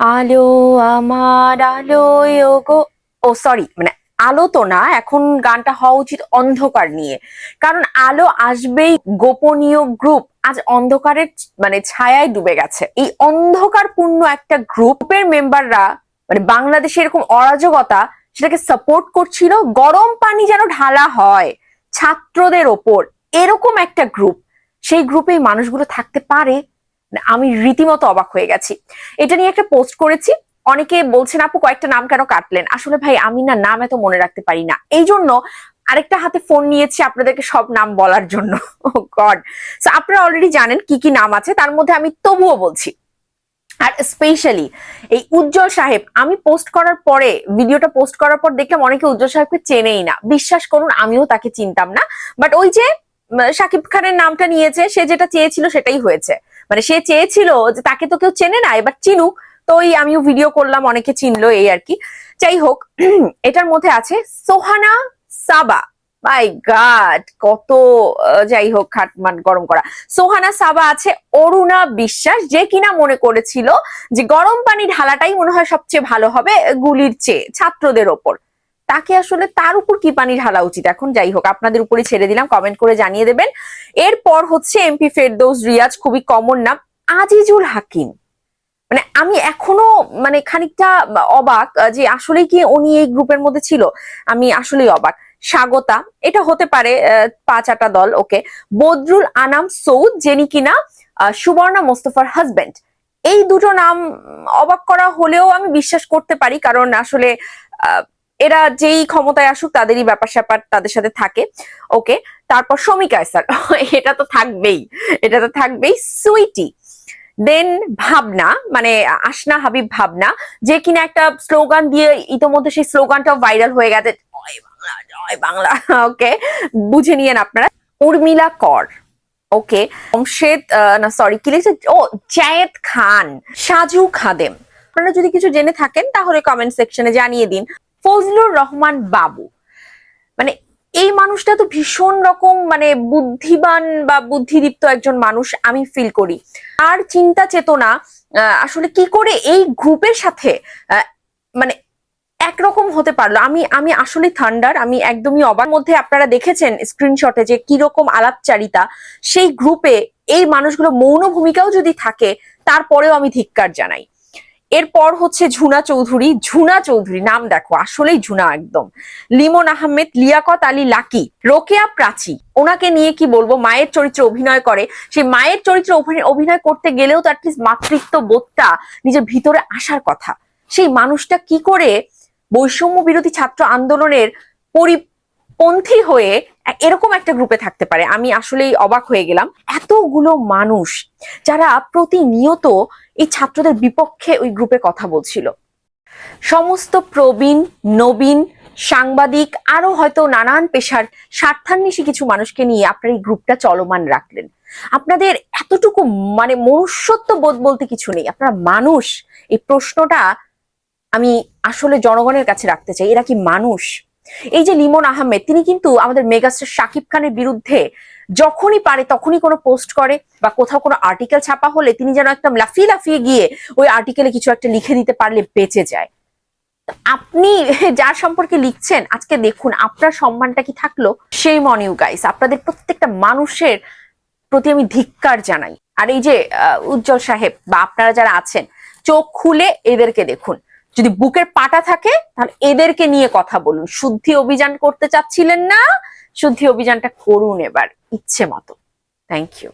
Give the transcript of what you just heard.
আলো আমার আলো গো। ও সরি মানে আলো তো না, এখন গানটা হওয়া উচিত অন্ধকার নিয়ে। কারণ আলো আসবেই গোপনীয় গ্রুপ আজ অন্ধকারের মানে ছায়ায় ডুবে গেছে। এই অন্ধকারপূর্ণ একটা গ্রুপের মেম্বাররা মানে বাংলাদেশে এরকম অরাজকতা, সেটাকে সাপোর্ট করছিল, গরম পানি যেন ঢালা হয় ছাত্রদের ওপর। এরকম একটা গ্রুপ সেই গ্রুপে মানুষগুলো থাকতে পারে। আমি রীতিমতো অবাক হয়ে গেছি। এটা নিয়ে একটা পোস্ট করেছি। অনেকে বলছেন, আপু, কয়েকটা নাম কেন কাটলেন? আসলে ভাই, আমি না নাম এত মনে রাখতে পারি না। এই জন্য আরেকটা হাতে ফোন নিয়েছি আপনাদেরকে সব নাম বলার জন্য। গড সো আপনারা অলরেডি জানেন কি কি নাম আছে। তার মধ্যে আমি তবুও বলছি। আর স্পেশালি এই উজ্জ্বল সাহেব, আমি পোস্ট করার পরে ভিডিওটা পোস্ট করার পর দেখলাম অনেকে উজ্জ্বল সাহেবকে চেনেই না। বিশ্বাস করুন, আমিও তাকে চিনতাম না। বাট ওই যে শাকিব খানের নামটা নিয়েছে, সে যেটা চেয়েছিল সেটাই হয়েছে। মানে সে চেয়েছিল যে তাকে তো কেউ চেনে না, এবার চিনুক। তো ওই আমিও ভিডিও করলাম, অনেকে চিনলো এই আর কি। যাই হোক, এটার মধ্যে আছে, সোহানা সাবা। মাই গাড কত যাই হোক খাটমান গরম করা। সোহানা সাবা আছে অরুণা বিশ্বাস, যে কিনা মনে করেছিল যে গরম পানি ঢালাটাই মনে হয় সবচেয়ে ভালো হবে, গুলির চেয়ে, ছাত্রদের ওপর। তাকে আসলে তার উপর কি পানি ঢালা উচিত? এখন যাই হোক, আপনাদের উপরে ছেড়ে দিলাম কমেন্ট করে জানিয়ে দেবেন। এরপর হচ্ছে এমপি ফেরদৌস রিয়াজ, খুবই কমন নাম, আজিজুল হাকিম। মানে আমি এখনও মানে খানিকটা অবাক যে আসলেই কি উনি এই গ্রুপের মধ্যে ছিল? আমি আসলেই অবাক। স্বাগতা, এটা হতে পারে পাঁচ আটা দল, ওকে। বদরুল আনাম সৌদ, যিনি কিনা সুবর্ণা মোস্তফার হাজবেন্ড এই দুটো নাম অবাক করা হলেও আমি বিশ্বাস করতে পারি, কারণ আসলে এরা যেই ক্ষমতায় আসুক, তাদেরই ব্যাপার স্যাপার তাদের সাথে থাকে। ওকে তারপর শমিকা স্যার এটা তো থাকবেই। এটা তো থাকবেই। সুইটি। দেন ভাবনা মানে আসনা হাবিব ভাবনা, যে কিনা একটা স্লোগান দিয়ে ইতোমধ্যে সেই স্লোগানটাও ভাইরাল হয়ে গেছে। জয় বাংলা জয় বাংলা। ওকে বুঝে নিয়েন আপনারা। উর্মিলা কর। ওকে অমশেদ না সরি কি লিখছে? ও, জায়েদ খান, সাজু খাদেম। আপনারা যদি কিছু জেনে থাকেন, তাহলে কমেন্ট সেকশনে জানিয়ে দিন। ফজলুর রহমান বাবু। মানে এই মানুষটা তো ভীষণ রকম মানে বুদ্ধিমান বা বুদ্ধিদীপ্ত একজন মানুষ আমি ফিল করি। আর চিন্তা চেতনা আসলে কি করে এই গ্রুপের সাথে মানে একরকম হতে পারল? আমি আমি আসলে থান্ডার, আমি একদমই অবাক। মধ্যে আপনারা দেখেছেন স্ক্রিনশটে যে কীরকম আলাপচারিতা, সেই গ্রুপে এই মানুষগুলো মৌন ভূমিকাও যদি থাকে, তারপরেও আমি ধিক্কার জানাই। এরপর হচ্ছে ঝুনা চৌধুরী ঝুনা চৌধুরী, নাম দেখো, আসলেই ঝুনা একদম। লিমন আহমেদ, লিয়াকত আলী লাকি, রোকেয়া প্রাচী, ওনাকে নিয়ে কি বলব, মায়ের চরিত্রে অভিনয় করে। সেই মায়ের চরিত্রে অভিনয় করতে গেলেও তো অ্যাটলিস্ট মাতৃত্ব বোধটা নিজের ভিতরে আসার কথা। সেই মানুষটা কি করে বৈষম্য বিরোধী ছাত্র আন্দোলনের পরিপন্থী হয়ে এরকম একটা গ্রুপে থাকতে পারে? আমি আসলেই অবাক হয়ে গেলাম। এতগুলো মানুষ যারা প্রতিনিয়ত এই ছাত্রদের বিপক্ষে ওই গ্রুপে কথা বলছিল। সমস্ত প্রবীণ, নবীন, সাংবাদিক, আরও হয়তো নানান পেশার স্বার্থান্বেষী কিছু মানুষকে নিয়ে আপনার এই গ্রুপটা চলমান রাখলেন। আপনাদের এতটুকু মানে মনুষ্যত্ব বোধ বলতে কিছু নেই। আপনারা মানুষ। এই প্রশ্নটা আমি আসলে জনগণের কাছে রাখতে চাই। এরা কি মানুষ? এই যে লিমন আহমেদ, তিনি কিন্তু আমাদের মেগাস্টার শাকিব খানের বিরুদ্ধে যখনই পারে তখনই কোনো পোস্ট করে বা কোথাও কোনো আর্টিকেল ছাপা হলে তিনি যেন একদম লাফিয়ে লাফিয়ে গিয়ে ওই আর্টিকেলে কিছু একটা লিখে দিতে পারলে বেঁচে যায়। আপনি যার সম্পর্কে লিখছেন, আজকে দেখুন আপনার সম্মানটা কি থাকল? সেই মনিউ গাইস, আপনাদের প্রত্যেকটা মানুষের প্রতি আমি ধিক্কার জানাই। আর এই যে উজ্জ্বল সাহেব বা আপনারা যারা আছেন, চোখ খুলে এদেরকে দেখুন। যদি বুকের পাটা থাকে, তাহলে এদেরকে নিয়ে কথা বলুন। শুদ্ধি অভিযান করতে চাচ্ছিলেন না, শুদ্ধি অভিযানটা করুন এবার, ইচ্ছে মতো। Thank you